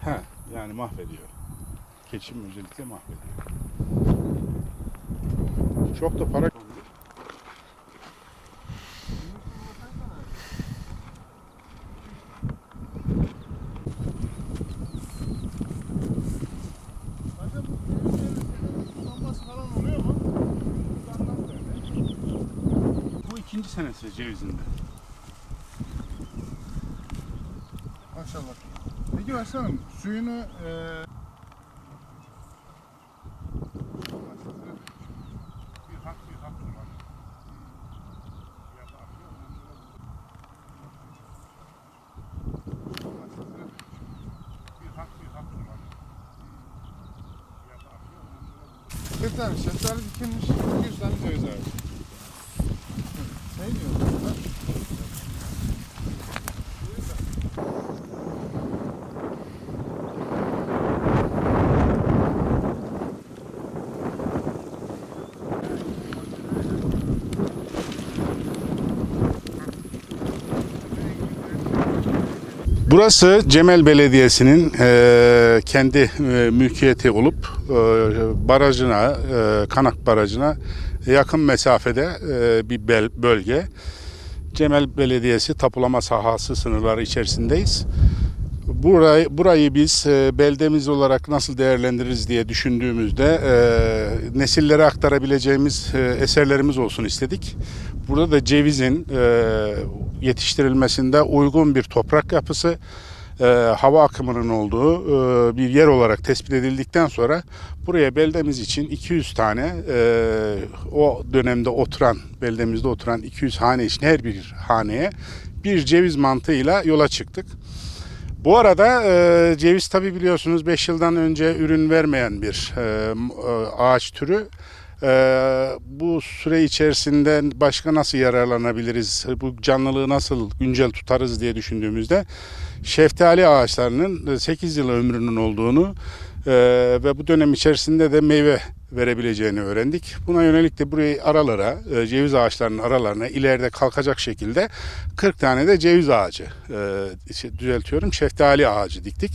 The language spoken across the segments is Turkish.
He, yani mahvediyor. Keçim özellikle mahvediyor. Çok da para ikinci senesi cevizinde. Maşallah. Peki başkanım suyunu e, Bir hak bir hak var. Bir hak bir hak var. 40 tane şeftali dikilmiş, 200 tane ceviz ağacı. Ne diyorsun? Burası Cemel Belediyesi'nin e, kendi e, mülkiyeti olup e, barajına, e, Kanak Barajı'na yakın mesafede e, bir bel- bölge. Cemel Belediyesi tapulama sahası sınırları içerisindeyiz. Burayı, burayı biz e, beldemiz olarak nasıl değerlendiririz diye düşündüğümüzde e, nesillere aktarabileceğimiz e, eserlerimiz olsun istedik. Burada da cevizin e, yetiştirilmesinde uygun bir toprak yapısı, e, hava akımının olduğu e, bir yer olarak tespit edildikten sonra buraya beldemiz için 200 tane e, o dönemde oturan, beldemizde oturan 200 hane için her bir haneye bir ceviz mantığıyla yola çıktık. Bu arada e, ceviz tabi biliyorsunuz 5 yıldan önce ürün vermeyen bir e, e, ağaç türü. E, bu süre içerisinde başka nasıl yararlanabiliriz, bu canlılığı nasıl güncel tutarız diye düşündüğümüzde şeftali ağaçlarının 8 yıl ömrünün olduğunu e, ve bu dönem içerisinde de meyve verebileceğini öğrendik. Buna yönelik de burayı aralara, e, ceviz ağaçlarının aralarına ileride kalkacak şekilde 40 tane de ceviz ağacı, e, şey, düzeltiyorum, şeftali ağacı diktik.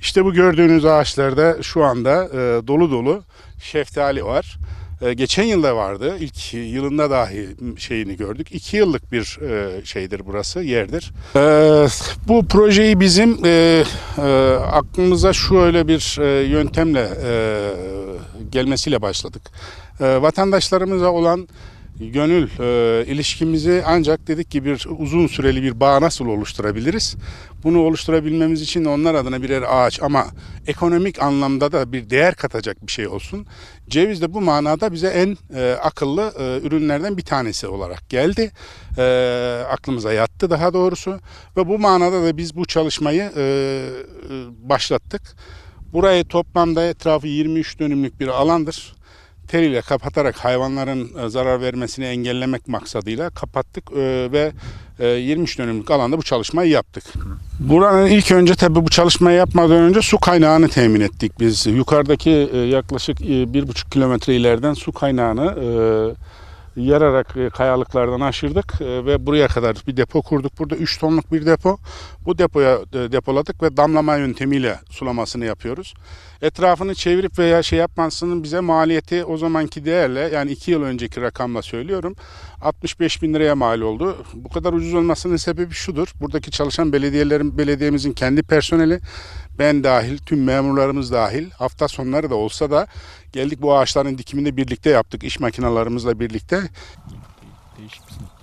İşte bu gördüğünüz ağaçlarda şu anda e, dolu dolu şeftali var. E, geçen yılda vardı. İlk yılında dahi şeyini gördük. İki yıllık bir şeydir burası, yerdir. Bu projeyi bizim e, e, aklımıza şöyle bir yöntemle gelmesiyle başladık. E, vatandaşlarımıza olan gönül e, ilişkimizi ancak dedik ki bir uzun süreli bir bağ nasıl oluşturabiliriz? Bunu oluşturabilmemiz için onlar adına birer ağaç ama ekonomik anlamda da bir değer katacak bir şey olsun. Ceviz de bu manada bize en e, akıllı e, ürünlerden bir tanesi olarak geldi. E, aklımıza yattı daha doğrusu ve bu manada da biz bu çalışmayı e, e, başlattık. Burayı toplamda etrafı 23 dönümlük bir alandır teriyle kapatarak hayvanların e, zarar vermesini engellemek maksadıyla kapattık e, ve e, 23 dönümlük alanda bu çalışmayı yaptık. Buranın ilk önce tabii bu çalışmayı yapmadan önce su kaynağını temin ettik biz. Yukarıdaki e, yaklaşık e, bir buçuk kilometre ileriden su kaynağını e, yararak e, kayalıklardan aşırdık e, ve buraya kadar bir depo kurduk. Burada 3 tonluk bir depo. Bu depoya e, depoladık ve damlama yöntemiyle sulamasını yapıyoruz. Etrafını çevirip veya şey yapmasının bize maliyeti o zamanki değerle yani 2 yıl önceki rakamla söylüyorum 65 bin liraya mal oldu. Bu kadar ucuz olmasının sebebi şudur. Buradaki çalışan belediyelerin belediyemizin kendi personeli ben dahil tüm memurlarımız dahil hafta sonları da olsa da geldik bu ağaçların dikimini birlikte yaptık iş makinalarımızla birlikte. Değişik bir